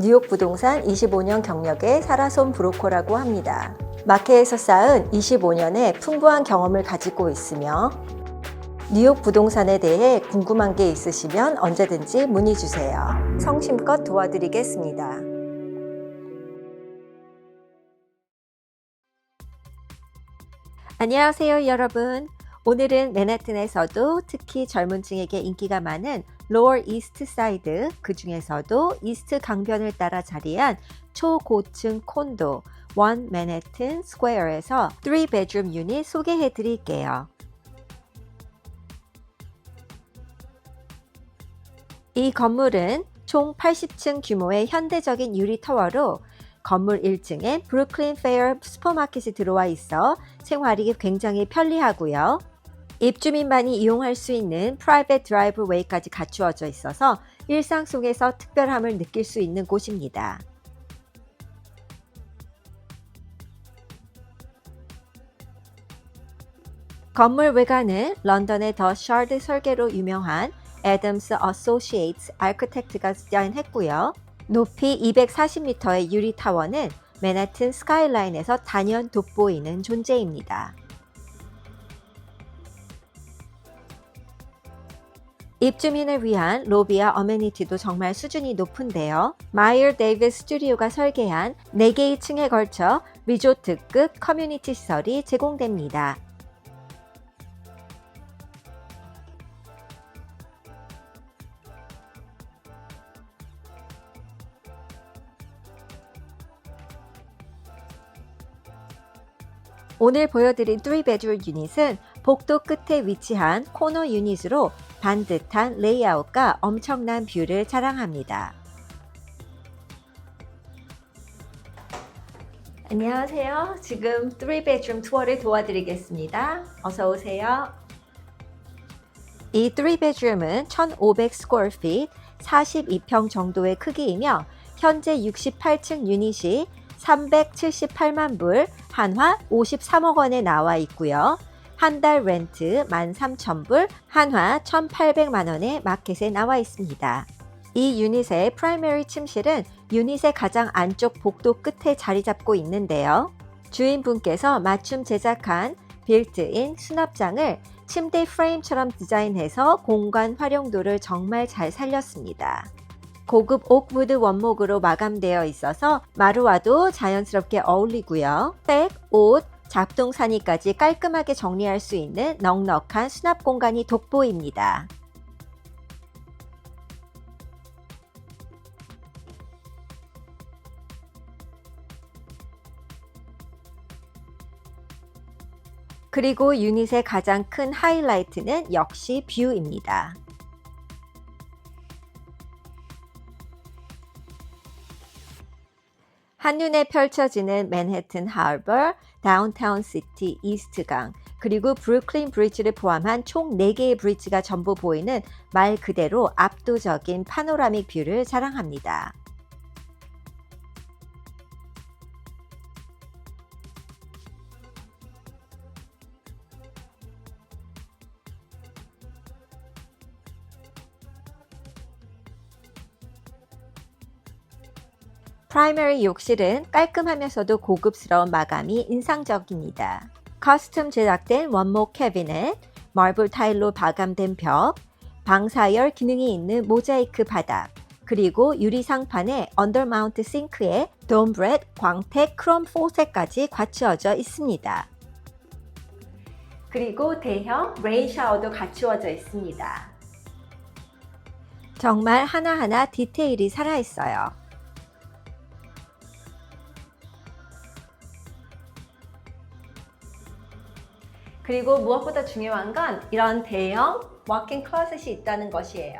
뉴욕 부동산 25년 경력의 사라손 브로커라고 합니다. 마켓에서 쌓은 25년의 풍부한 경험을 가지고 있으며 뉴욕 부동산에 대해 궁금한 게 있으시면 언제든지 문의 주세요. 성심껏 도와드리겠습니다. 안녕하세요, 여러분. 오늘은 맨해튼에서도 특히 젊은 층에게 인기가 많은 로어 이스트 사이드, 그 중에서도 이스트 강변을 따라 자리한 초고층 콘도 원 맨해튼 스퀘어에서 3베드룸 유닛 소개해 드릴게요. 이 건물은 총 80층 규모의 현대적인 유리 타워로 건물 1층엔 브루클린 페어 슈퍼마켓이 들어와 있어 생활이 굉장히 편리하고요. 입주민만이 이용할 수 있는 프라이빗 드라이브 웨이까지 갖추어져 있어서 일상 속에서 특별함을 느낄 수 있는 곳입니다. 건물 외관은 런던의 더 샤드 설계로 유명한 애덤스 어소시에이츠 아크텍트가 디자인했고요. 높이 240m의 유리 타워는 맨해튼 스카이라인에서 단연 돋보이는 존재입니다. 입주민을 위한 로비와 어메니티도 정말 수준이 높은데요. 마이어 데이비스 스튜디오가 설계한 4개의 층에 걸쳐 리조트급 커뮤니티 시설이 제공됩니다. 오늘 보여드린 3베드룸 유닛은 복도 끝에 위치한 코너 유닛으로 반듯한 레이아웃과 엄청난 뷰를 자랑합니다. 안녕하세요. 지금 3베드룸 투어를 도와드리겠습니다. 어서 오세요. 이 3베드룸은 1500 square feet, 42평 정도의 크기이며 현재 68층 유닛이 378만 불, 한화 53억 원에 나와 있고요. 한 달 렌트 13,000불, 한화 1,800만 원에 마켓에 나와 있습니다. 이 유닛의 프라이머리 침실은 유닛의 가장 안쪽 복도 끝에 자리 잡고 있는데요. 주인분께서 맞춤 제작한 빌트인 수납장을 침대 프레임처럼 디자인해서 공간 활용도를 정말 잘 살렸습니다. 고급 옥우드 원목으로 마감되어 있어서 마루와도 자연스럽게 어울리고요. 백, 옷, 잡동사니까지 깔끔하게 정리할 수 있는 넉넉한 수납 공간이 돋보입니다. 그리고 유닛의 가장 큰 하이라이트는 역시 뷰입니다. 한눈에 펼쳐지는 맨해튼 하버, 다운타운 시티 이스트강, 그리고 브루클린 브리지를 포함한 총 4개의 브리지가 전부 보이는 말 그대로 압도적인 파노라믹 뷰를 자랑합니다. 프라이머리 욕실은 깔끔하면서도 고급스러운 마감이 인상적입니다. 커스텀 제작된 원목 캐비넷, 마블 타일로 마감된 벽, 방사열 기능이 있는 모자이크 바닥, 그리고 유리 상판에 언더마운트 싱크에 돔브렛 광택 크롬 포셋까지 갖추어져 있습니다. 그리고 대형 레인 샤워도 갖추어져 있습니다. 정말 하나하나 디테일이 살아있어요. 그리고 무엇보다 중요한 건 이런 대형 워킹 클로셋이 있다는 것이에요.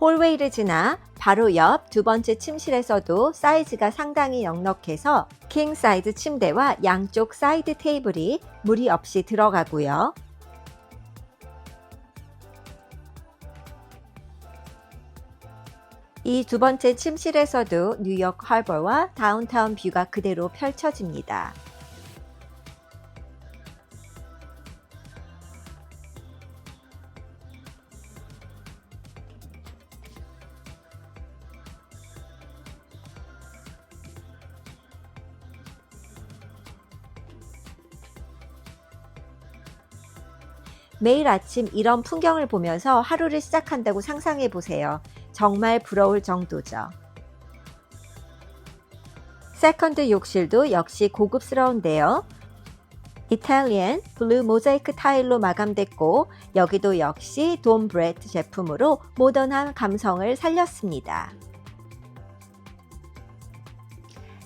홀웨이를 지나 바로 옆 두 번째 침실에서도 사이즈가 상당히 넉넉해서 킹 사이즈 침대와 양쪽 사이드 테이블이 무리 없이 들어가고요. 이 두 번째 침실에서도 뉴욕 할버와 다운타운 뷰가 그대로 펼쳐집니다. 매일 아침 이런 풍경을 보면서 하루를 시작한다고 상상해 보세요. 정말 부러울 정도죠. 세컨드 욕실도 역시 고급스러운데요. 이탈리안 블루 모자이크 타일로 마감됐고 여기도 역시 돈 브레트 제품으로 모던한 감성을 살렸습니다.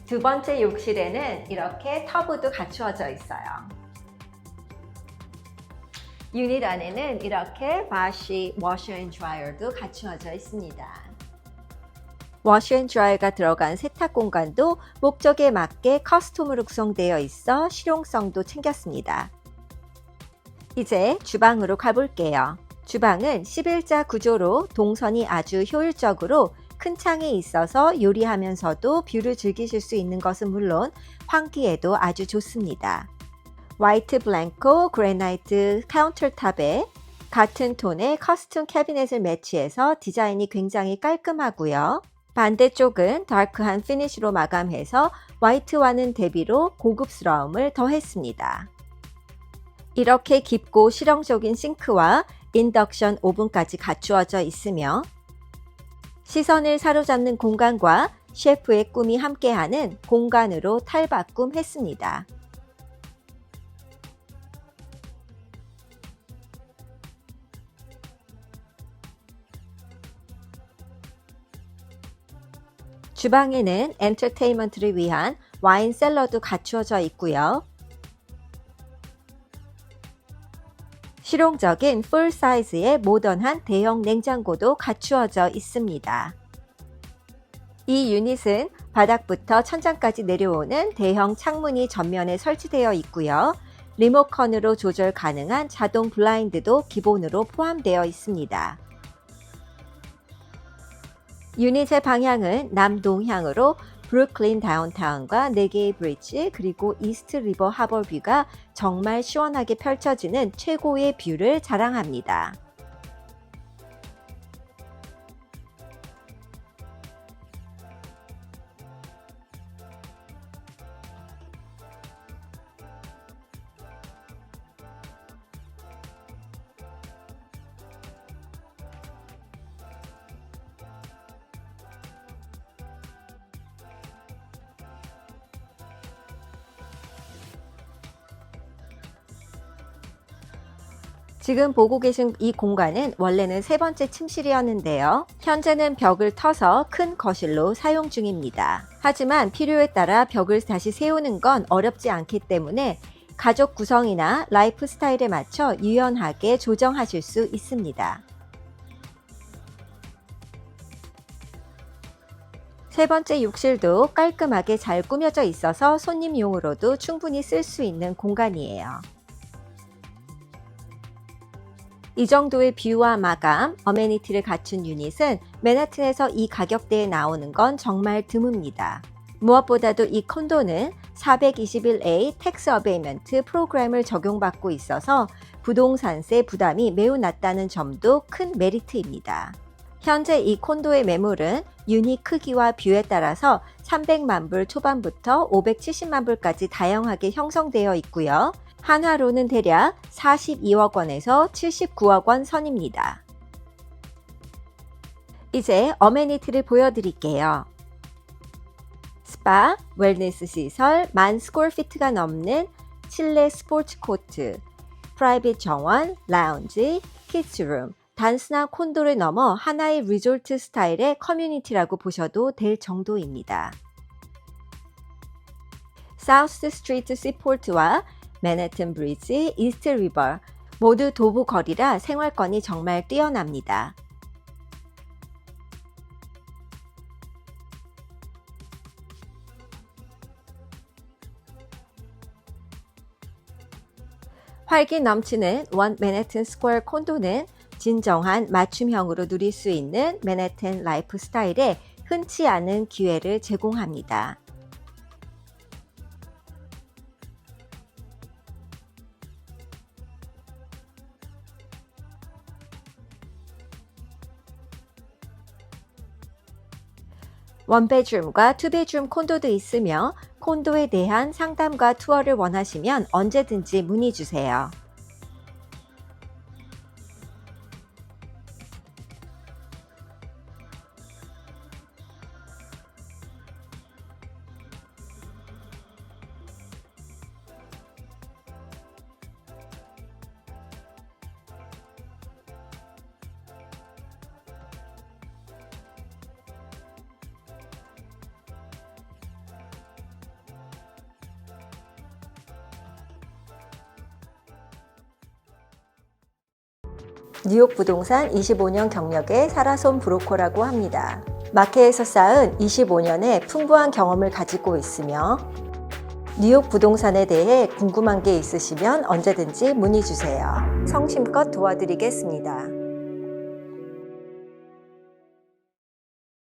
두 번째 욕실에는 이렇게 터브도 갖추어져 있어요. 유닛 안에는 이렇게 바시 워셔 앤 드라이어도 갖추어져 있습니다. 워셔 앤 드라이어가 들어간 세탁 공간도 목적에 맞게 커스텀으로 구성되어 있어 실용성도 챙겼습니다. 이제 주방으로 가볼게요. 주방은 11자 구조로 동선이 아주 효율적으로 큰 창이 있어서 요리하면서도 뷰를 즐기실 수 있는 것은 물론 환기에도 아주 좋습니다. 화이트 블랭코 그레나이트 카운터탑에 같은 톤의 커스텀 캐비넷을 매치해서 디자인이 굉장히 깔끔하고요. 반대쪽은 다크한 피니쉬로 마감해서 화이트와는 대비로 고급스러움을 더했습니다. 이렇게 깊고 실용적인 싱크와 인덕션 오븐까지 갖추어져 있으며 시선을 사로잡는 공간과 셰프의 꿈이 함께하는 공간으로 탈바꿈했습니다. 주방에는 엔터테인먼트를 위한 와인 셀러도 갖추어져 있고요. 실용적인 풀 사이즈의 모던한 대형 냉장고도 갖추어져 있습니다. 이 유닛은 바닥부터 천장까지 내려오는 대형 창문이 전면에 설치되어 있고요. 리모컨으로 조절 가능한 자동 블라인드도 기본으로 포함되어 있습니다. 유닛의 방향은 남동향으로 브루클린 다운타운과 4개의 브릿지 그리고 이스트 리버 하버 뷰가 정말 시원하게 펼쳐지는 최고의 뷰를 자랑합니다. 지금 보고 계신 이 공간은 원래는 세 번째 침실이었는데요. 현재는 벽을 터서 큰 거실로 사용 중입니다. 하지만 필요에 따라 벽을 다시 세우는 건 어렵지 않기 때문에 가족 구성이나 라이프 스타일에 맞춰 유연하게 조정하실 수 있습니다. 세 번째 욕실도 깔끔하게 잘 꾸며져 있어서 손님용으로도 충분히 쓸 수 있는 공간이에요. 이 정도의 뷰와 마감, 어메니티를 갖춘 유닛은 맨하튼에서 이 가격대에 나오는 건 정말 드뭅니다. 무엇보다도 이 콘도는 421A 텍스 어베이먼트 프로그램을 적용받고 있어서 부동산세 부담이 매우 낮다는 점도 큰 메리트입니다. 현재 이 콘도의 매물은 유닛 크기와 뷰에 따라서 300만 불 초반부터 570만 불까지 다양하게 형성되어 있고요. 한화로는 대략 42억 원에서 79억 원 선입니다. 이제 어메니티를 보여드릴게요. 스파, 웰니스 시설, 만 스콜피트가 넘는 실내 스포츠 코트, 프라이빗 정원, 라운지, 키즈룸, 단순한 콘도를 넘어 하나의 리조트 스타일의 커뮤니티라고 보셔도 될 정도입니다. 사우스 스트리트 시포트와 맨해튼 브리지, 이스트 리버 모두 도보 거리라 생활권이 정말 뛰어납니다. 활기 넘치는 원 맨해튼 스퀘어 콘도는 진정한 맞춤형으로 누릴 수 있는 맨해튼 라이프 스타일에 흔치 않은 기회를 제공합니다. 원베드룸과 투베드룸 콘도도 있으며 콘도에 대한 상담과 투어를 원하시면 언제든지 문의 주세요. 뉴욕 부동산 25년 경력의 사라손 브로커라고 합니다. 마켓에서 쌓은 25년의 풍부한 경험을 가지고 있으며 뉴욕 부동산에 대해 궁금한 게 있으시면 언제든지 문의 주세요. 성심껏 도와드리겠습니다.